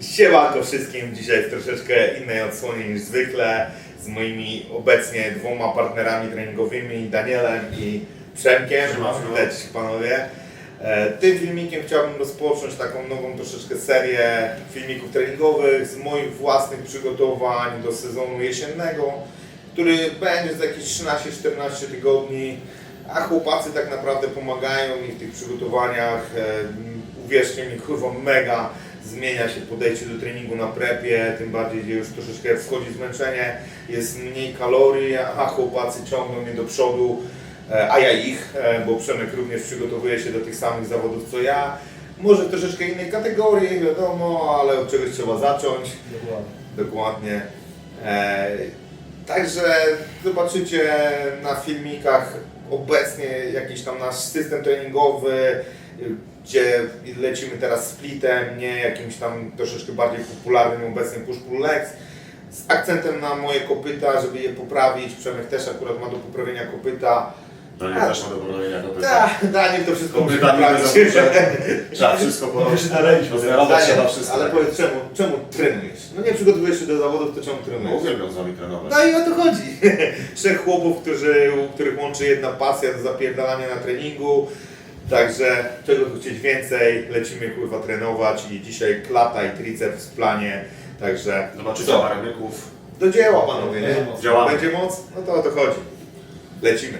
Siemanko wszystkim, dzisiaj w troszeczkę innej odsłonie niż zwykle z moimi obecnie dwoma partnerami treningowymi, Danielem i Przemkiem. Widać panowie. E, Tym filmikiem chciałbym rozpocząć taką nową troszeczkę serię filmików treningowych z moich własnych przygotowań do sezonu jesiennego, który będzie za jakieś 13-14 tygodni, a chłopacy tak naprawdę pomagają mi w tych przygotowaniach. E, Uwierzcie mi, kurwa, mega zmienia się podejście do treningu na prepie, tym bardziej, gdzie już troszeczkę wschodzi zmęczenie, jest mniej kalorii, a chłopacy ciągną mnie do przodu, e, a ja ich, e, bo Przemek również przygotowuje się do tych samych zawodów co ja. Może troszeczkę innej kategorii, wiadomo, ale od czegoś trzeba zacząć. Dokładnie. E, także zobaczycie na filmikach obecnie jakiś tam nasz system treningowy, gdzie lecimy teraz splitem, nie jakimś tam troszeczkę bardziej popularnym obecnie push-pull legs. Z akcentem na moje kopyta, żeby je poprawić. Przemek też akurat ma do poprawienia kopyta. Daniel też ma do poprawienia kopyta. Tak, Daniel to wszystko musi poprawić. Trzeba wszystko porobić. Rozmiarować trzeba wszystko. ale powiedz czemu, czemu trenujesz? No nie przygotowujesz się do zawodów, to czemu No trenujesz? uwielbiam z wami trenować. No i o to chodzi. Trzech chłopów, którzy, u których łączy jedna pasja do zapierdalania na treningu. Także czego tu chcieć więcej, lecimy kurwa trenować i dzisiaj klata i triceps w planie. Także Zobaczycie co? parę myków. Do dzieła panowie, nie? Działamy. Będzie moc? No to o to chodzi. Lecimy.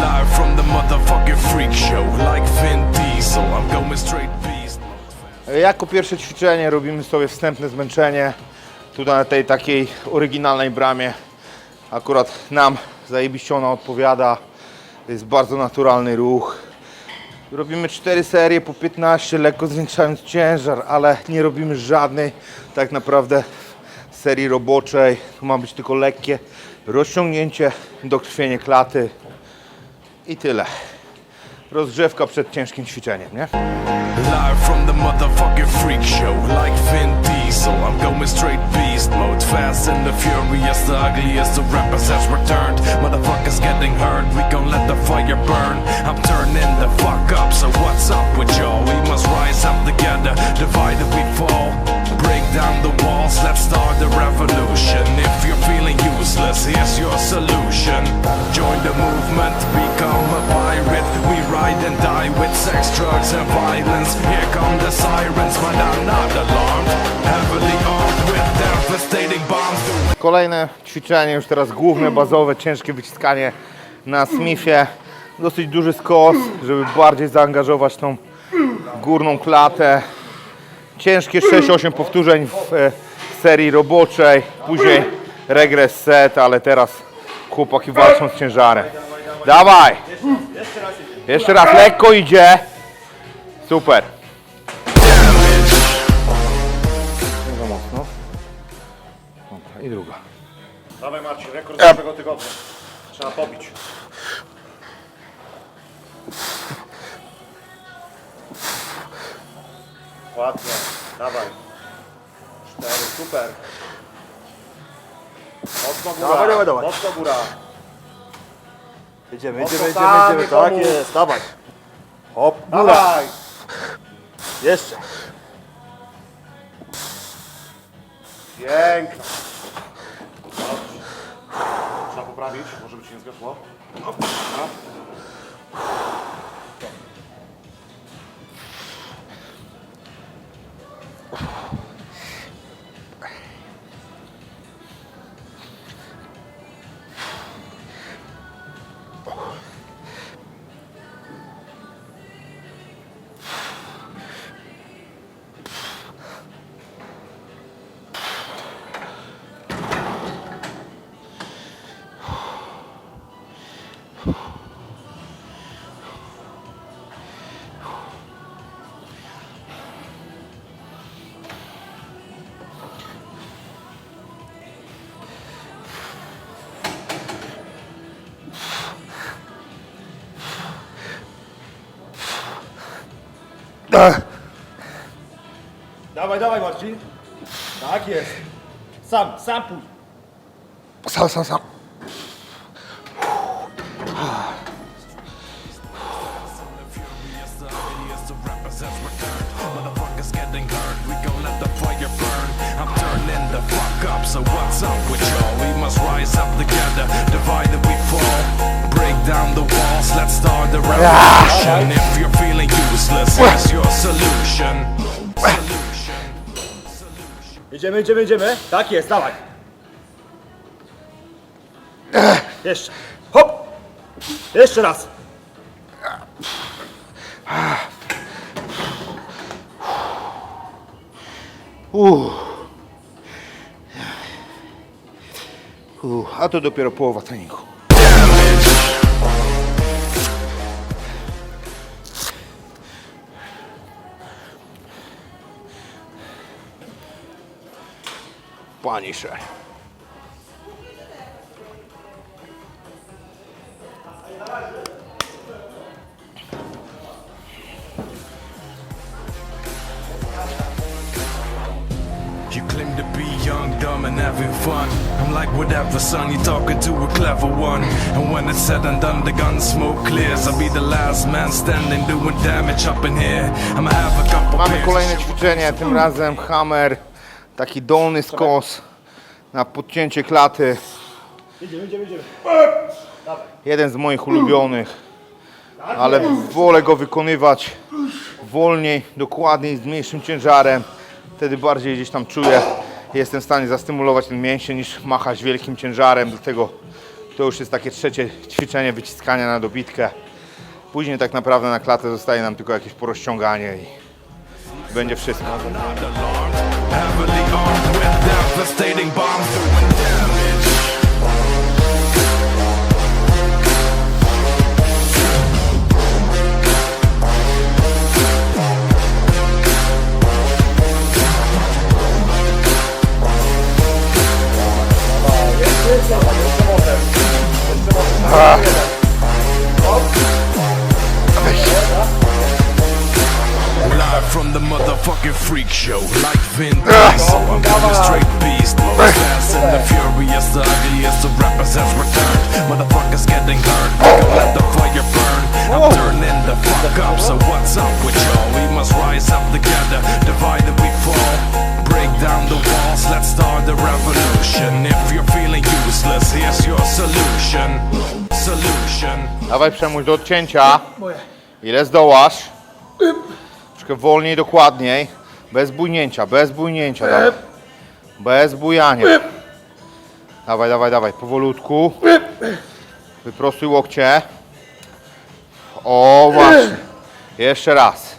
Live from the motherfucking freak show, like Vin Diesel. I'm going straight. Jako pierwsze ćwiczenie robimy sobie wstępne zmęczenie. Tutaj na tej takiej oryginalnej bramie. Akurat nam zajebiście ona odpowiada. To jest bardzo naturalny ruch. Robimy 4 serie po 15, lekko zwiększając ciężar, ale nie robimy żadnej tak naprawdę serii roboczej. Tu ma być tylko lekkie rozciągnięcie, dokrwienie klaty i tyle. Rozgrzewka przed ciężkim ćwiczeniem, nie? Live from the motherfucking freak show, like Vin Diesel. I'm going straight beast mode, fast and the furious, the ugliest of rappers has returned. Motherfuckers getting hurt, we gon' let the fire burn. I'm turning the fuck up, so what's up with y'all? We must rise up together, divided we fall. Break down the walls, let's start the revolution. If you're feeling useless, here's your solution. Join the movement, become a pirate. We ride and die with sex, drugs, and violence. Here come the sirens, but I'm not alarmed. Heavily armed with devastating bombs. Kolejne ćwiczenie, już teraz główne, bazowe, ciężkie wyciskanie na Smithie. Dosyć duży skos, żeby bardziej zaangażować tą górną klatę. Ciężkie 6-8 powtórzeń w e, serii roboczej, później regres set, ale teraz chłopaki walczą z ciężarem. Dawaj! Jeszcze raz, lekko idzie. Super. Nie za mocno. Dobra, i druga. Dawaj Marcin, rekord zeszłego tygodnia. Trzeba pobić. Ładnie, dawaj. Cztery, super. Mocno góra, Dawaj, dawaj, dawaj. mocno góra. Jedziemy, Mocno jedziemy, jedziemy, jedziemy. Tak nikomu. jest, dawaj. Hop, góra. Dawaj. Jeszcze. Pięknie. Dobrze. Trzeba poprawić, może być nie zgasło. Dobra. Dawaj, dawaj Marcin. Tak jest. Sam, sam pójdź. Sam, sam, sam. Motherfuckers getting hurt, we gon' let the fire burn. I'm turning the fuck up, so what's up with y'all? We must rise up together, divided we fall. Break down the walls, let's start the revolution. Ah, if you're feeling useless, here's your solution. Solution. Idziemy, idziemy, idziemy. Tak jest, dawaj. Jeszcze. Hop. Jeszcze raz. Uff. Uff, a to dopiero połowa treningu. Punisher. You claim to be young, dumb, and having fun. I'm like, whatever, son, you're talking to a clever one. And when it's said and done, the gun smoke clears. I'll be the last man standing, doing damage up in here. I'ma have a couple Mamy kolejne ćwiczenie, tym razem hammer, taki dolny skos na podcięcie klaty. Idziemy, idziemy, idziemy. Jeden z moich ulubionych, ale wolę go wykonywać wolniej, dokładniej, z mniejszym ciężarem. Wtedy bardziej gdzieś tam czuję, jestem w stanie zastymulować ten mięsień niż machać wielkim ciężarem. Dlatego to już jest takie trzecie ćwiczenie wyciskania na dobitkę. Później tak naprawdę na klatę zostaje nam tylko jakieś porozciąganie i będzie wszystko. Heavily armed with devastating bombs doing damage. Live motherfucking freak show, like Vin ah. Diesel. I'm coming straight beast ah. mode, fast and the furious, the ugliest of rappers has returned. Motherfuckers getting hurt, we gon' let the fire burn. I'm turning the fuck up, so what's up with y'all? We must rise up together, divided we fall. Break down the walls, let's start the revolution. If you're feeling useless, here's your solution. Solution. Dawaj Przemuś do odcięcia. Ile zdołasz? Wolniej, dokładniej. Bez bujnięcia, bez bujnięcia. Dawaj. Bez bujania. Dawaj, dawaj, dawaj. Powolutku. Wyprostuj łokcie. O, właśnie. Jeszcze raz.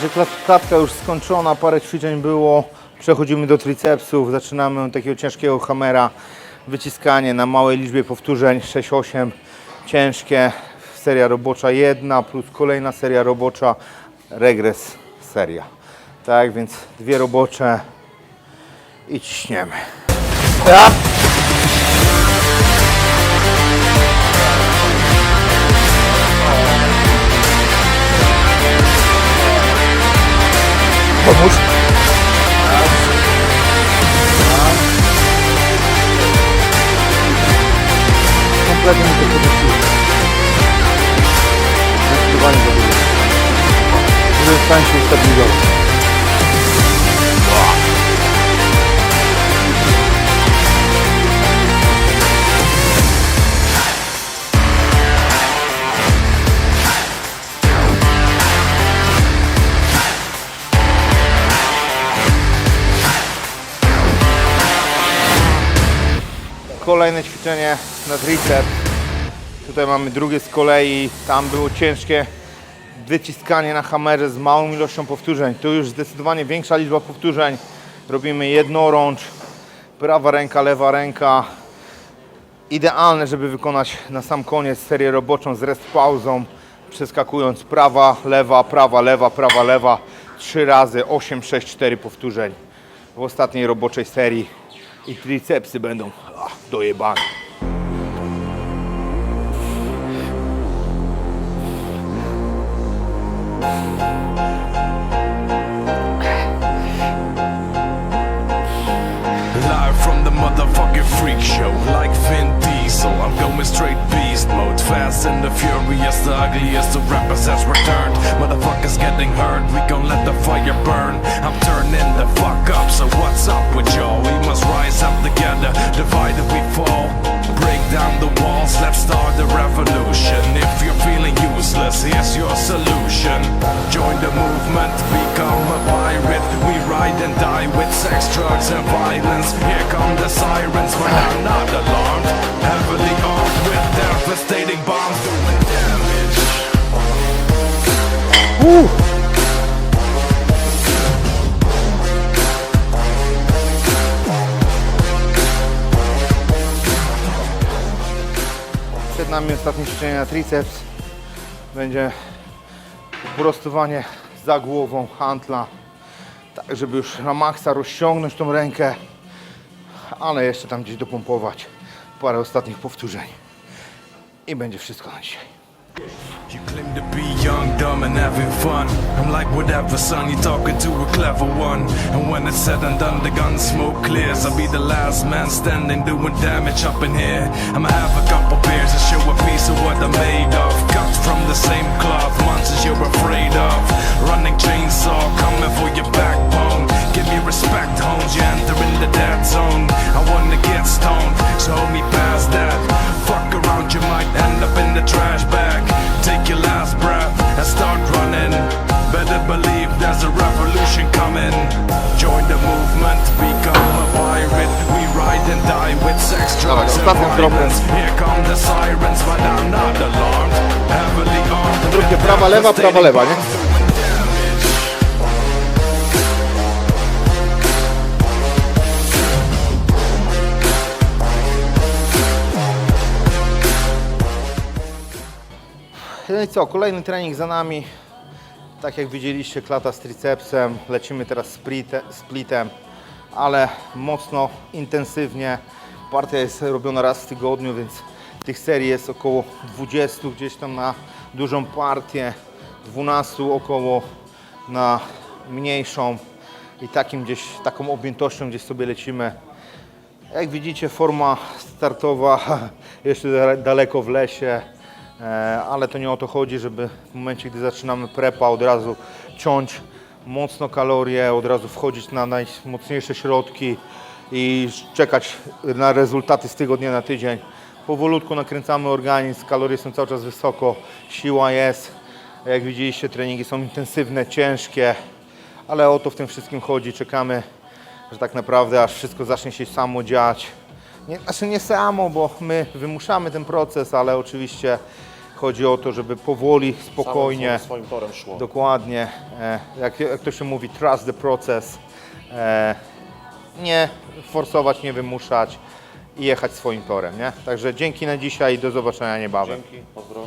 Klat- klatka już skończona, parę ćwiczeń było. Przechodzimy do tricepsów, zaczynamy od takiego ciężkiego hamera. Wyciskanie na małej liczbie powtórzeń, 6-8, ciężkie. Seria robocza jedna plus kolejna seria robocza, regres seria. Tak więc dwie robocze i ciśniemy. Ja. Kompletnie mi to podnosiło. Zdecydowanie było. Byłem w stanie się ustabilizować. Kolejne ćwiczenie na triceps. Tutaj mamy drugie z kolei. Tam było ciężkie wyciskanie na hamerze z małą ilością powtórzeń. Tu już zdecydowanie większa liczba powtórzeń. Robimy jednorącz, prawa ręka, lewa ręka. Idealne, żeby wykonać na sam koniec serię roboczą z rest pauzą, przeskakując prawa, lewa, prawa, lewa, prawa, lewa. Trzy razy 8, 6, 4 powtórzeń w ostatniej roboczej serii i tricepsy będą ach, dojebane. Live from the motherfucking freak show, like Vin Diesel. I'm going straight beast mode, fast and the furious, the ugliest of rappers has returned. Motherfuckers getting hurt, we gon' let the fire burn. I'm turning the fuck up, so what's up with y'all? Join the movement, become a pirate. We ride and die with sex, drugs, and violence. Here come the sirens, but I'm not alarmed. Heavily armed with devastating bombs doing damage. Przed nami ostatnie ćwiczenie na triceps. Będzie prostowanie za głową hantla, tak żeby już na maksa rozciągnąć tą rękę, ale jeszcze tam gdzieś dopompować parę ostatnich powtórzeń. I będzie wszystko na dzisiaj. You claim to be young, dumb, and having fun. I'm like, whatever, son, you're talking to a clever one. And when it's said and done, the gun smoke clears. I'll be the last man standing, doing damage up in here. I'ma have a couple beers and show a piece of what I'm made of. Cut from the same cloth, monsters you're afraid of. Running chainsaw, coming for your backbone. Give me respect, homes, you enter in the dead zone. I wanna get stoned, so hold me past that. Fuck around, coming. Join the movement, become a pirate. We ride and die with sex, drugs, and violence. Here come the sirens, but I'm not alarmed. Heavily armed. Zróbcie prawa, lewa, prawa, lewa, nie? No i co, kolejny trening za nami. Tak jak widzieliście, klata z tricepsem. Lecimy teraz splite, splitem, ale mocno, intensywnie. Partia jest robiona raz w tygodniu, więc tych serii jest około 20 gdzieś tam na dużą partię, 12 około na mniejszą i takim gdzieś, taką objętością gdzieś sobie lecimy. Jak widzicie, forma startowa jeszcze dale- daleko w lesie, ale to nie o to chodzi, żeby w momencie, gdy zaczynamy prepa, od razu ciąć mocno kalorie, od razu wchodzić na najmocniejsze środki i czekać na rezultaty z tygodnia na tydzień. Powolutku nakręcamy organizm, kalorie są cały czas wysoko, siła jest. Jak widzieliście, treningi są intensywne, ciężkie, ale o to w tym wszystkim chodzi. Czekamy, że tak naprawdę aż wszystko zacznie się samo dziać. Nie, znaczy nie samo, bo my wymuszamy ten proces, ale oczywiście chodzi o to, żeby powoli, spokojnie, Samym swoim torem szło. dokładnie, e, jak, jak to się mówi, trust the process, e, nie forsować, nie wymuszać i jechać swoim torem, nie? Także dzięki na dzisiaj i do zobaczenia niebawem. Dzięki, pozdro.